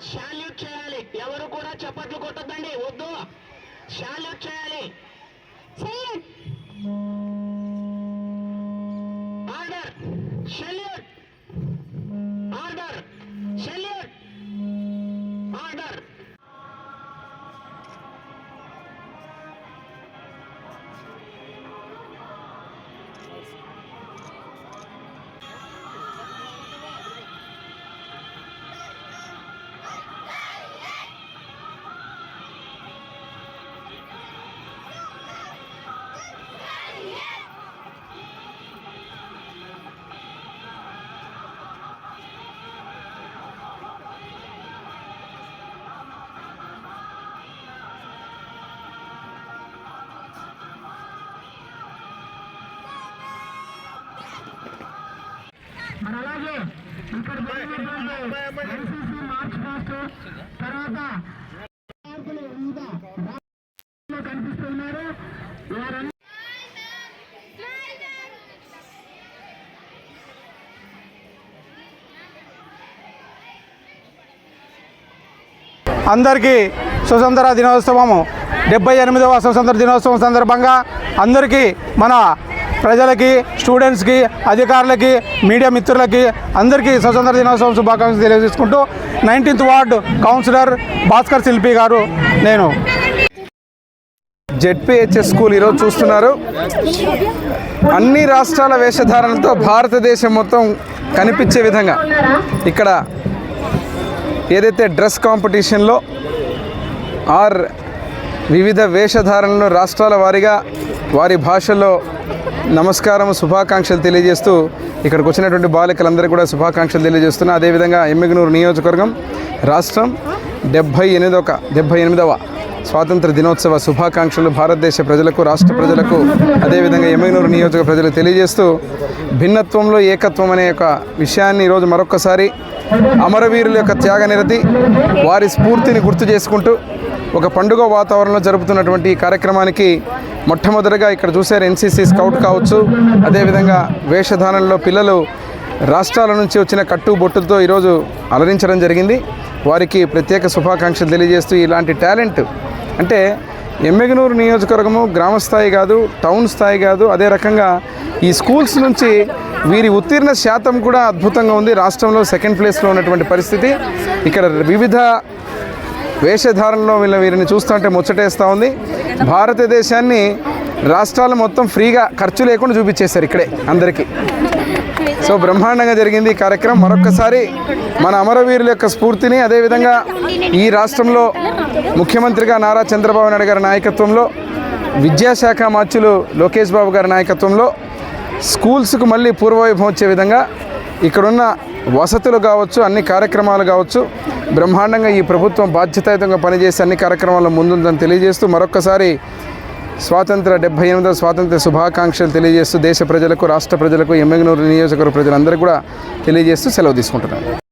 Salute చేయాలి. ఎవరు కూడా చప్పట్లు కొట్టద్దండి. వద్దు. శాల్యూట్ చేయాలి. మరి అలాగే ఇక్కడ NCC మార్చ్ పాస్ట్ తర్వాత కనిపిస్తున్నారు. వారన్నీ అందరికీ స్వతంత్ర దినోత్సవము. డెబ్బై ఎనిమిదవ స్వతంత్ర దినోత్సవం సందర్భంగా అందరికీ మన ప్రజలకి స్టూడెంట్స్కి అధికారులకి మీడియా మిత్రులకి అందరికీ స్వతంత్ర దినోత్సవం శుభాకాంక్షలు తెలియజేసుకుంటూ నైన్టీన్త్ వార్డు కౌన్సిలర్ భాస్కర్ శిల్పి గారు నేను. జెడ్పిహెచ్ఎస్ స్కూల్ ఈరోజు చూస్తున్నారు. అన్ని రాష్ట్రాల వేషధారణలతో భారతదేశం మొత్తం కనిపించే విధంగా ఇక్కడ ఏదైతే డ్రెస్ కాంపిటీషన్లో ఆర్ వివిధ వేషధారణలను రాష్ట్రాల వారీగా వారి భాషల్లో నమస్కారం శుభాకాంక్షలు తెలియజేస్తూ ఇక్కడికి వచ్చినటువంటి బాలికలందరికీ కూడా శుభాకాంక్షలు తెలియజేస్తున్నా. అదేవిధంగా ఎమ్మిగనూరు నియోజకవర్గం రాష్ట్రం డెబ్భై ఎనిమిదవ డెబ్భై ఎనిమిదవ స్వాతంత్ర దినోత్సవ శుభాకాంక్షలు భారతదేశ ప్రజలకు రాష్ట్ర ప్రజలకు అదేవిధంగా ఎమ్మిగనూరు నియోజక ప్రజలకు తెలియజేస్తూ భిన్నత్వంలో ఏకత్వం అనే ఒక విషయాన్ని ఈరోజు మరొక్కసారి అమరవీరుల యొక్క త్యాగనిరతి వారి స్ఫూర్తిని గుర్తు చేసుకుంటూ ఒక పండుగ వాతావరణంలో జరుపుతున్నటువంటి ఈ కార్యక్రమానికి మొట్టమొదటిగా ఇక్కడ చూశారు ఎన్సీసీ స్కౌట్ కావచ్చు అదేవిధంగా వేషధారణలో పిల్లలు రాష్ట్రాల నుంచి వచ్చిన కట్టు బొట్టులతో ఈరోజు అలరించడం జరిగింది. వారికి ప్రత్యేక శుభాకాంక్షలు తెలియజేస్తూ ఇలాంటి టాలెంట్ అంటే ఎమ్మెగనూరు నియోజకవర్గము గ్రామ స్థాయి కాదు టౌన్ స్థాయి కాదు అదే రకంగా ఈ స్కూల్స్ నుంచి వీరి ఉత్తీర్ణ శాతం కూడా అద్భుతంగా ఉంది. రాష్ట్రంలో సెకండ్ ప్లేస్లో ఉన్నటువంటి పరిస్థితి. ఇక్కడ వివిధ వేషధారణలో వీళ్ళ వీరిని చూస్తుంటే ముచ్చటేస్తూ ఉంది. భారతదేశాన్ని రాష్ట్రాలు మొత్తం ఫ్రీగా ఖర్చు లేకుండా చూపించేశారు ఇక్కడే అందరికీ. సో బ్రహ్మాండంగా జరిగింది ఈ కార్యక్రమం. మరొకసారి మన అమరవీరుల యొక్క స్ఫూర్తిని అదేవిధంగా ఈ రాష్ట్రంలో ముఖ్యమంత్రిగా నారా చంద్రబాబు నాయుడు గారి నాయకత్వంలో విద్యాశాఖ మార్చులు లోకేష్ బాబు గారి నాయకత్వంలో స్కూల్స్కు మళ్ళీ పూర్వవైభవం వచ్చే విధంగా ఇక్కడున్న వసతులు కావచ్చు అన్ని కార్యక్రమాలు కావచ్చు బ్రహ్మాండంగా ఈ ప్రభుత్వం బాధ్యతాయుతంగా పనిచేసే అన్ని కార్యక్రమాల్లో ముందుందని తెలియజేస్తూ మరొక్కసారి స్వాతంత్ర డెబ్బై ఎనిమిదవ స్వాతంత్ర శుభాకాంక్షలు తెలియజేస్తూ దేశ ప్రజలకు రాష్ట్ర ప్రజలకు ఎమ్మెగనూరు నియోజకవర్గ ప్రజలందరూ కూడా తెలియజేస్తూ సెలవు తీసుకుంటున్నాను.